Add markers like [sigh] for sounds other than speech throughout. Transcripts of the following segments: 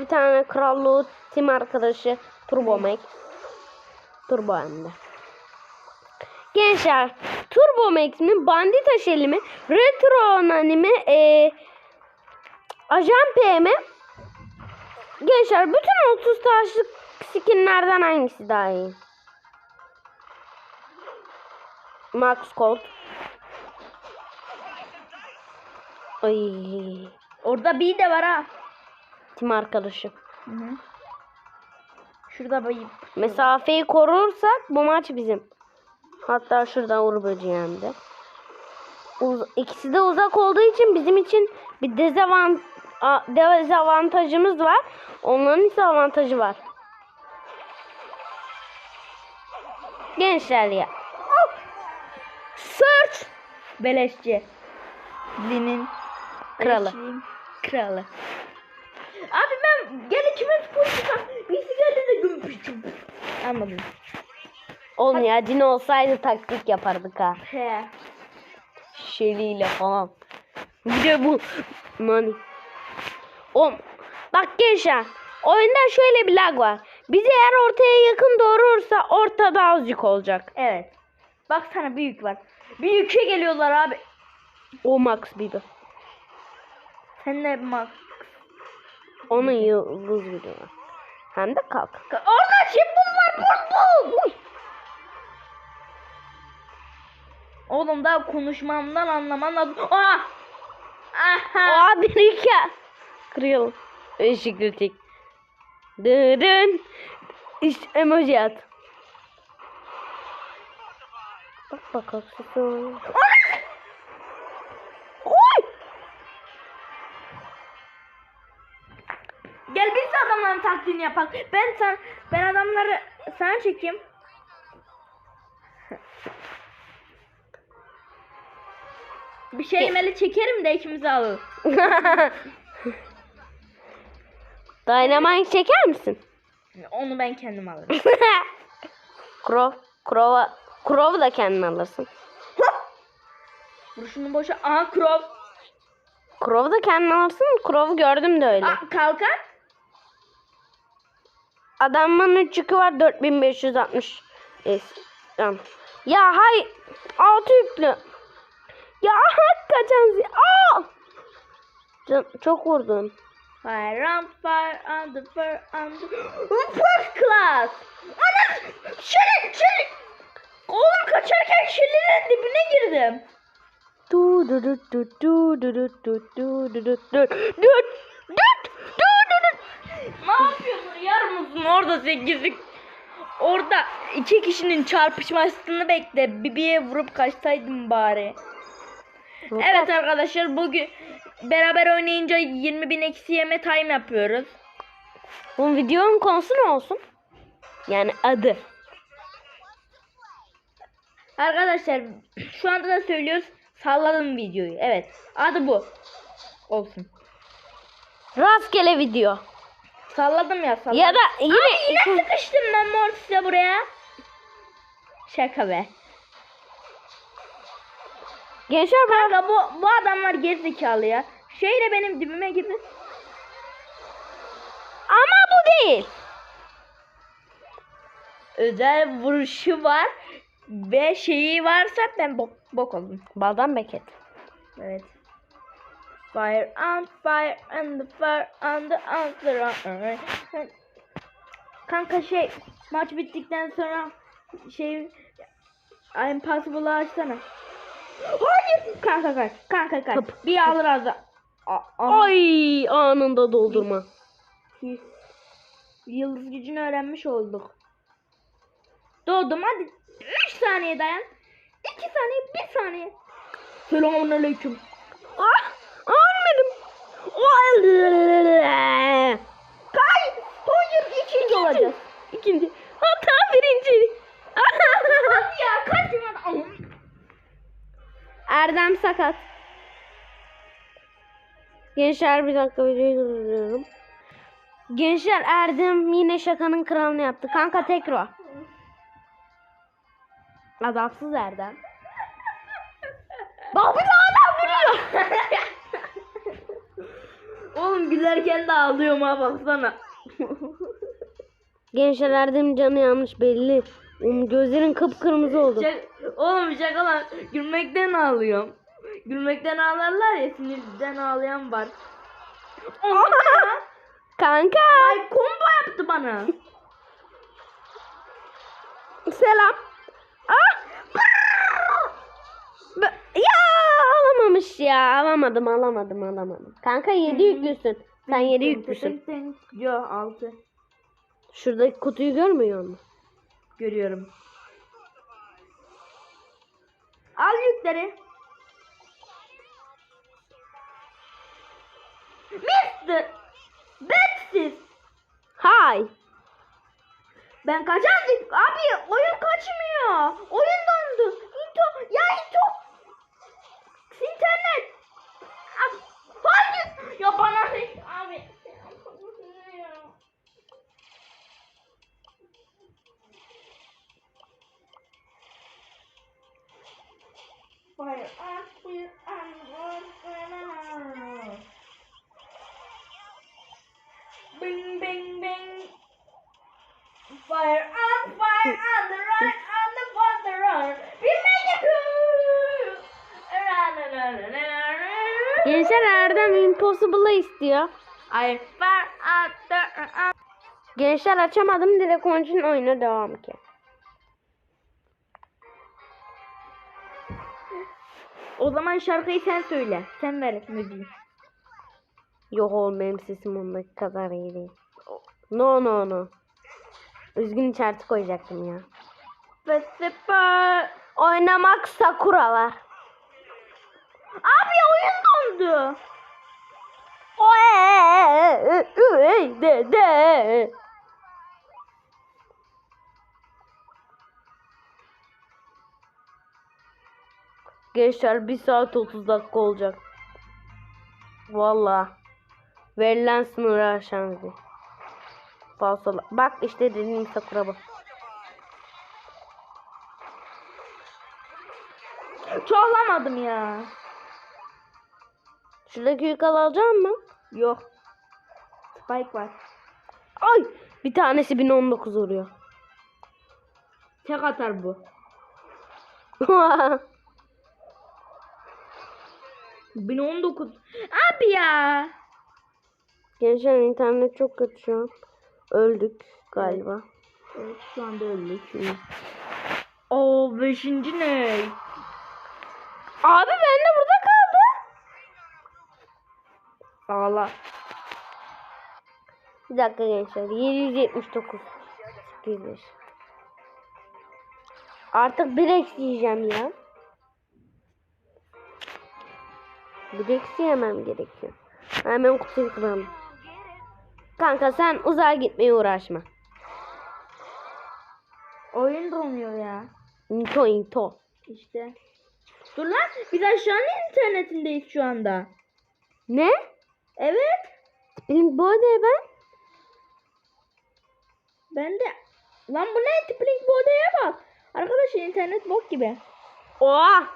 Bir tane krallığı tim arkadaşı Turbo Max. Turbo hem de. Gençler Turbo Max mi Bandita Shell'i mi Retro Nani mi e, Ajan P mi Gençler bütün 30 taşlık skinlerden hangisi daha iyi? Max Colt Ay, Orada bir de var ha. Tim arkadaşı. Hı hı. Şurada bayım. Mesafeyi korursak bu maç bizim. Hatta şurada Uğur Böceği hem de. Uz- ikisi de uzak olduğu için bizim için bir dezavant dezavantajımız var. Onların ise avantajı var. Gençler ya. Search. Beleşçi. Lin'in Kralı. Beleşçinin Kralı. Gel ikimiz politika. Birisi geldi de gümpüşüm. Anladım. Oğlum ya Dino olsaydı taktik yapardık ha. He. Şeliyle falan. Bir de bu money. O bak gençler oyunda şöyle bir lag var. Bizi eğer ortaya yakın doğurursa ortada azıcık olacak. Evet. Bak sana büyük var. Büyükçe geliyorlar abi. O Max Bibi. Sen ne bak. Onun yıldız biri var. Hem de kalk. Orada şimbul var. Bul bul. Uy. Oğlum daha konuşmamdan anlaman lazım. Aa! Aha! Aa bir iki. Kırıyorum. Işık kritik. Dırın. İşte emoji at. Bak bak aksesuar. Oy! Gel biz de adamların taklidini yapalım. Ben sen ben adamları sana çekeyim. Bir şey yemeli çekerim de ikimizi alır. [laughs] Dynamite çeker misin? Onu ben kendim alırım. [laughs] Crow. Crow'a Crow'u da kendin alırsın. Vuruşunu boşa. Aha Crow. Crow'u da kendin alırsın. Crow'u gördüm de öyle. Aa, kalkan. Adamın 3 yükü var 4560. Es- Tamam. Ya hay 6 yüklü. Ya zi- Aa! Can, çok vurdun. Fire on fire on the fire on the... First class. Ana! Şöyle şöyle. Oğlum kaçarken şelinin dibine girdim. Du du du du du du du du du du du du du du Ne yapıyorsun? Yarım mısın orada sekizlik? Orada iki kişinin çarpışmasını bekle. Bibiye vurup kaçsaydım bari. du. Evet arkadaşlar bugün beraber oynayınca 20 bin eksi yeme time yapıyoruz. Bu videonun konusu ne olsun? Yani adı. Arkadaşlar şu anda da söylüyoruz. Salladım videoyu. Evet. Adı bu. Olsun. Rastgele video. Salladım ya salladım. Ya da yine Abi yine sıkıştım ben Mortis'le buraya. Şaka be. gençler ben Kanka bu, bu adamlar gerizekalı ya. Şeyle benim dibime girdi. ama bu değil. Özel vuruşu var. Ve şeyi varsa ben bok, bok oldum. Baldan Beket. Evet. Fire on fire and the fire on the on the on. Kanka şey maç bittikten sonra şey Impossible'ı açsana. Hayır. Kanka kaç. Kanka kaç. Hıp. Bir alır az Ay anında doldurma. Yıldız gücünü öğrenmiş olduk. Doğdum hadi. 3 saniye dayan. 2 saniye 1 saniye. Selamun aleyküm. Ah. Kay. Hayır ikinci olacağız. İkinci. Hatta birinci. Hadi ya kaçmadan. Erdem sakat. Gençler bir dakika videoyu durduruyorum. Gençler Erdem yine şakanın kralını yaptı. Kanka tekrar. Adamsız Erdem. Bak bir hala gülüyor. [laughs] Oğlum gülerken de ağlıyorum ha baksana. [laughs] Gençler Erdem'in canı yanmış belli. Oğlum gözlerin kıpkırmızı oldu. Şak- Oğlum şaka lan. Gülmekten ağlıyorum. Gülmekten ağlarlar ya sinirden ağlayan var. [laughs] Kanka. Ay kombo yaptı bana. [laughs] Selam. Ah! Ya. Alamadım alamadım alamadım. Kanka 7 yüklüsün. Sen 7 yüklüsün. Yo 6. Şuradaki kutuyu görmüyor musun? Görüyorum. Al yükleri. Mister. Betsiz. Hay. Ben kaçardık. Abi oyun kaçmıyor. Oyun dondu. İnto. Ya İnto. İnternet. Abi, Hayır. Ya bana Abi. Fire Gençler Erdem Impossible'ı istiyor. On. Gençler açamadım direkt onun için oyuna devam ki. O zaman şarkıyı sen söyle. Sen ver müziği. Yok oğlum benim sesim ondaki kadar iyi değil. No no no. Üzgün içerisi koyacaktım ya. Oynamak Sakura var. Oy, de de. Gençler 1 saat 30 dakika olacak. Valla. Verilen sınırı aşan bizi. Falsola. Bak işte dediğim Sakura bu. Çoğalamadım ya. Şuradaki yük alacak mı? Yok. Spike var. Ay bir tanesi 1019 vuruyor. Tek atar bu. [laughs] 1019. Abi ya. Gençler internet çok kötü şu an. Öldük galiba. Evet şu anda öldük. Oo beşinci ne? Abi ben de burada kaldı. Ağla. Bir dakika gençler. 779. 805. Artık bir eksi yiyeceğim ya. Bir eksi yemem gerekiyor. Hemen kutuyu kıralım. Kanka sen uzağa gitmeye uğraşma. Oyun donuyor ya. Into into. İşte. Dur lan biz aşağının internetindeyiz şu anda. Ne? Evet. Benim bu ne ben? Ben de. Lan bu ne? Tiplink bu odaya bak. Arkadaşlar internet bok gibi. Oha!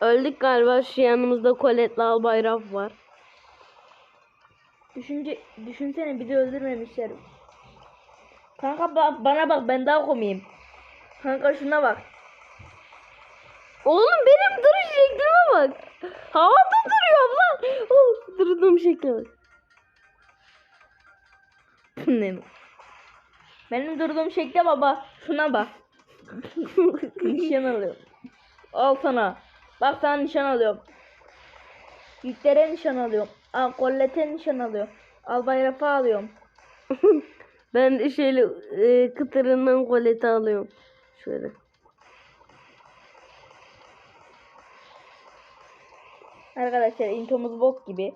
Öldük galiba şu yanımızda Colette'le Albayrak var. Düşünce, düşünsene bizi öldürmemişler. Kanka ba- bana bak ben daha komiyim. Kanka şuna bak. Oğlum benim duruş şeklime bak. Havada duruyorum lan. Oh, durduğum şekle bak. Ne mi? Benim durduğum şekle baba. Şuna bak. [laughs] nişan alıyorum. Al sana. Bak sana nişan alıyorum. Yüklere nişan alıyorum. Al kollete nişan alıyorum. Al bayrağı alıyorum. [laughs] ben de şöyle e, kıtırından koleti alıyorum. Şöyle. Arkadaşlar intomuz bok gibi.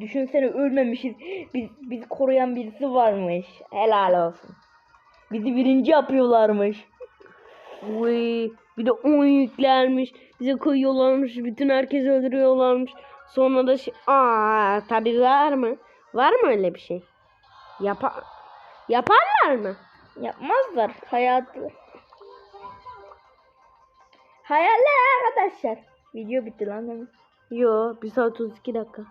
Düşünsene ölmemişiz. Biz, bizi koruyan birisi varmış. Helal olsun. Bizi birinci yapıyorlarmış. Uy, bir de 10 yüklermiş. Bize koyuyorlarmış. Bütün herkesi öldürüyorlarmış. Sonra da şey... Aa, tabii var mı? Var mı öyle bir şey? Yapa Yaparlar mı? Yapmazlar. Hayatı. Hayaller arkadaşlar. Video bitti lan. Yo 1 saat 32 dakika.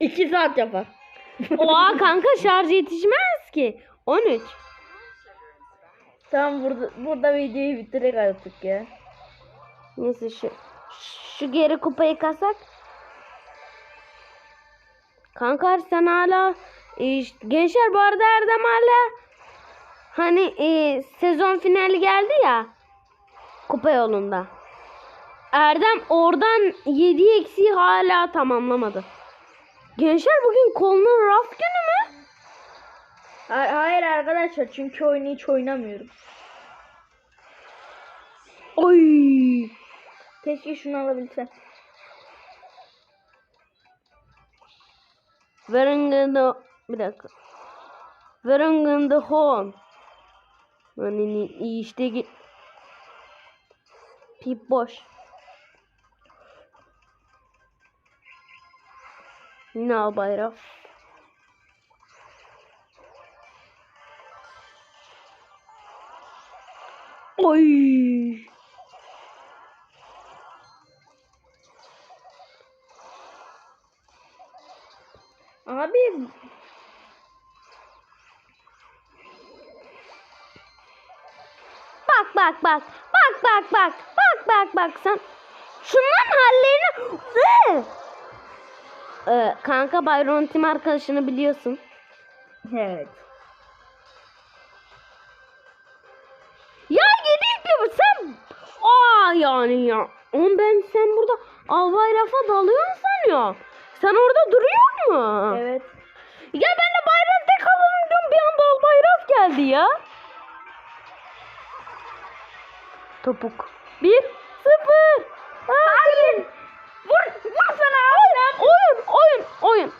2 saat yapar. Oha kanka şarj yetişmez ki. 13. Tamam burada burada videoyu bitirek artık ya. Neyse şu şu geri kupayı kasak. Kanka sen hala e, gençler bu arada Erdem hala hani e, sezon finali geldi ya kupa yolunda. Erdem oradan 7 eksiği hala tamamlamadı. Gençler bugün kolunun raf günü mü? Ha- Hayır arkadaşlar çünkü oyunu hiç oynamıyorum. Oy. Keşke şunu alabilsem. The bir dakika. Wearing the horn. Hani işte git. Pip boş. Yine al. Oy. Abi Bak bak bak. Bak bak bak. Bak bak bak sen. Şunların hallerini. Ee, kanka Byron Tim arkadaşını biliyorsun. evet. Ya yedi bu sen. Aa yani ya. Oğlum ben sen burada albay rafa dalıyorsun sanıyorum. Sen orada duruyor mu? Evet. Ya ben de bayram tek alalım bir anda albay raf geldi ya. Topuk. Bir, sıfır. Hayır. Vur, vur sana. Oyun, oyun, oyun, oyun.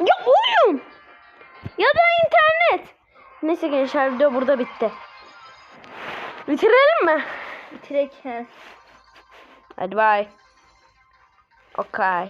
Ya oyun. Ya da internet. Neyse gençler video burada bitti. Bitirelim mi? Bitirek. Hadi bay. Okay.